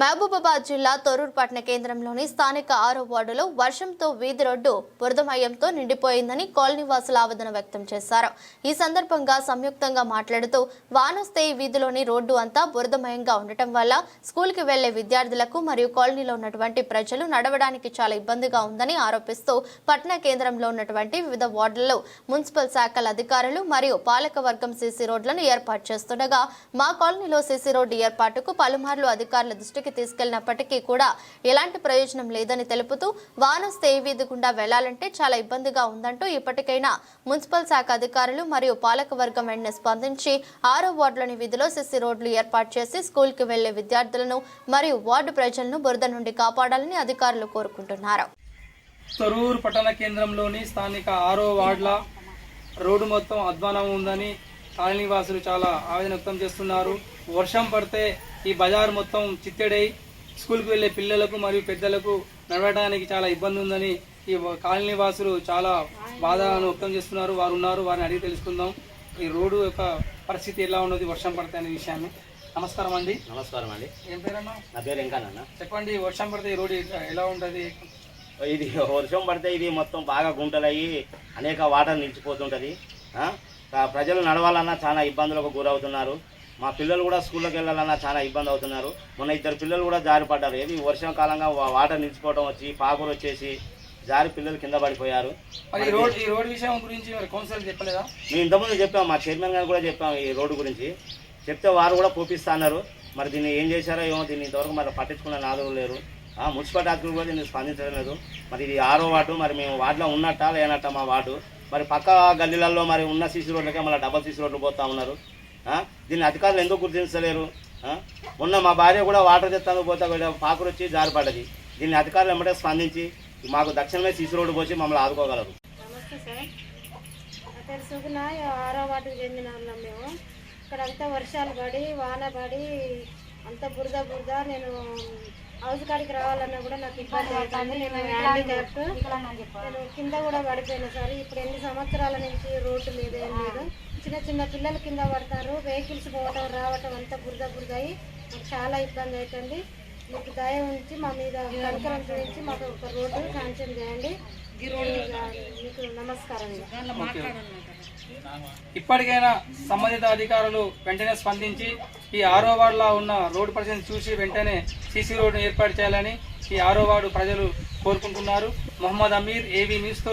మహబూబాబాద్ జిల్లా తొర్రూరు పట్టణ కేంద్రంలోని స్థానిక ఆరో వార్డులో వర్షంతో వీధి రోడ్డు బురదమయంతో నిండిపోయిందని కాలనీవాసులు ఆవేదన వ్యక్తం చేశారు. ఈ సందర్భంగా సంయుక్తంగా మాట్లాడుతూ వానొస్తే వీధిలోని రోడ్డు అంతా బురదమయంగా ఉండటం వల్ల స్కూల్కి వెళ్ళే విద్యార్థులకు మరియు కాలనీలో ఉన్నటువంటి ప్రజలు నడవడానికి చాలా ఇబ్బందిగా ఉందని ఆరోపిస్తూ పట్టణ కేంద్రంలో ఉన్నటువంటి వివిధ వార్డులలో మున్సిపల్ శాఖల అధికారులు మరియు పాలక వర్గం సీసీ రోడ్లను ఏర్పాటు చేస్తుండగా మా కాలనీలో సీసీ రోడ్డు ఏర్పాటుకు పలుమార్లు అధికారుల దృష్టికి తీసుకెళ్ళినప్పటికీ కూడా ఎలాంటి ప్రయోజనం లేదని తెలుపుతూ వానొస్తే ఏ వీధి గుండా వెళ్ళాలంటే చాలా ఇబ్బందిగా ఉందంటూ ఇప్పటికైనా మున్సిపల్ శాఖ అధికారులు మరియు పాలక వర్గం వెంటనే స్పందించి ఆరో వార్డులోని వీధిలో సిసి రోడ్లు ఏర్పాటు చేసి స్కూల్కి వెళ్ళే విద్యార్థులను మరియు వార్డు ప్రజలను బురద నుండి కాపాడాలని అధికారులు కోరుకుంటున్నారు. తొరూరు పట్టణ కేంద్రంలోని స్థానిక ఆరో వార్డుల రోడ్డు మొత్తం అధ్వానం ఉందని కాలనీ వాసులు చాలా ఆవేదన వ్యక్తం చేస్తున్నారు. వర్షం పడితే ఈ బజార్ మొత్తం చిత్తెడై స్కూల్కి వెళ్ళే పిల్లలకు మరియు పెద్దలకు నడవడానికి చాలా ఇబ్బంది ఉందని ఈ కాలనీ వాసులు చాలా బాధను వ్యక్తం చేస్తున్నారు. వారు ఉన్నారు వారిని అడిగి తెలుసుకుందాం. ఈ రోడ్డు యొక్క పరిస్థితి ఎలా ఉన్నది వర్షం పడితే అనే విషయాన్ని. నమస్కారం అండి. నమస్కారం అండి. ఏం పేరన్నా? నా పేరు వెంకన్న చెప్పండి వర్షం పడితే ఈ రోడ్డు ఎలా ఉంటుంది? ఇది వర్షం పడితే ఇది మొత్తం బాగా గుంటలయ్యి అనేక వాటర్ నిలిచిపోతుంటుంది. ప్రజలు నడవాలన్నా చాలా ఇబ్బందులకు గురవుతున్నారు. మా పిల్లలు కూడా స్కూల్లోకి వెళ్ళాలన్నా చాలా ఇబ్బంది అవుతున్నారు. మొన్న ఇద్దరు పిల్లలు కూడా జారి పడ్డారు. ఏది వర్షం కాలంగా వా- వాటర్ నిలిచిపోవడం వచ్చి పాకురు వచ్చేసి జారి పిల్లలు కింద పడిపోయారు. ఈ రోడ్ ఈ రోడ్ విషయం గురించి మరి కౌన్సిలర్ చెప్పలేదా? మేము ఇంతకుముందు చెప్పాం మా చైర్మన్ గారు కూడా చెప్పాం ఈ రోడ్డు గురించి. చెప్తే వారు కూడా పోపిస్తా అన్నారు. మరి దీన్ని ఏం చేశారో ఏమో దీన్ని ఇంతవరకు మరి పట్టించుకున్న నాదులు లేరు. ఆ, మున్సిపల్ అధికారులు కూడా దీన్ని స్పందించడం లేదు. మరి ఇది ఆరో వార్డు మరి మేము వార్డులో ఉన్నట్టా లేనట్టా మా వార్డు. మరి పక్క గల్లీలలో మరి ఉన్న సీసీ రోడ్లకే మళ్ళీ డబల్ సీసీ రోడ్లు పోతా ఉన్నారు. దీన్ని అధికారులు ఎందుకు గుర్తించలేరు? ఉన్న మొన్న మా భార్య కూడా వాటర్ తెస్తాను పోతే కూడా వచ్చి జారిపడ్డది. దీన్ని అధికారులు ఎమ్మటే స్పందించి మాకు దక్షిణమే సీసీ రోడ్డు పోసి మమ్మల్ని ఆదుకోగలరు. నా ఆరో వాటికి చెందిన మేము. ఇక్కడ అంతా వర్షాలు పడి వాన పడి అంత బురద బురద. నేను హౌస్ కాడికి రావాలన్నా కూడా నాకు ఇబ్బంది అవుతుంది. నేను హ్యాండిక్యాప్ నేను కింద కూడా పడిపోయినా సార్. ఇప్పుడు ఎన్ని సంవత్సరాల నుంచి రోడ్డు లేదు ఏం లేదు. చిన్న చిన్న పిల్లలు కింద పడతారు. వెహికల్స్ పోవటం రావటం అంతా బురద బురద అయ్యి నాకు చాలా ఇబ్బంది అవుతుంది. మీకు దయ ఉంచి మా మీద కనికరం చూపించి మాకు ఒక రోడ్డు శాంక్షన్ చేయండి. మీకు నమస్కారం. ఇప్పటికైనా సంబంధిత అధికారులు వెంటనే స్పందించి ఈ ఆరో వార్డులో ఉన్న రోడ్డు పరిస్థితిని చూసి వెంటనే సీసీ రోడ్డును ఏర్పాటు చేయాలని ఈ ఆరో వార్డు ప్రజలు కోరుకుంటున్నారు. Mohammed Aamir AV news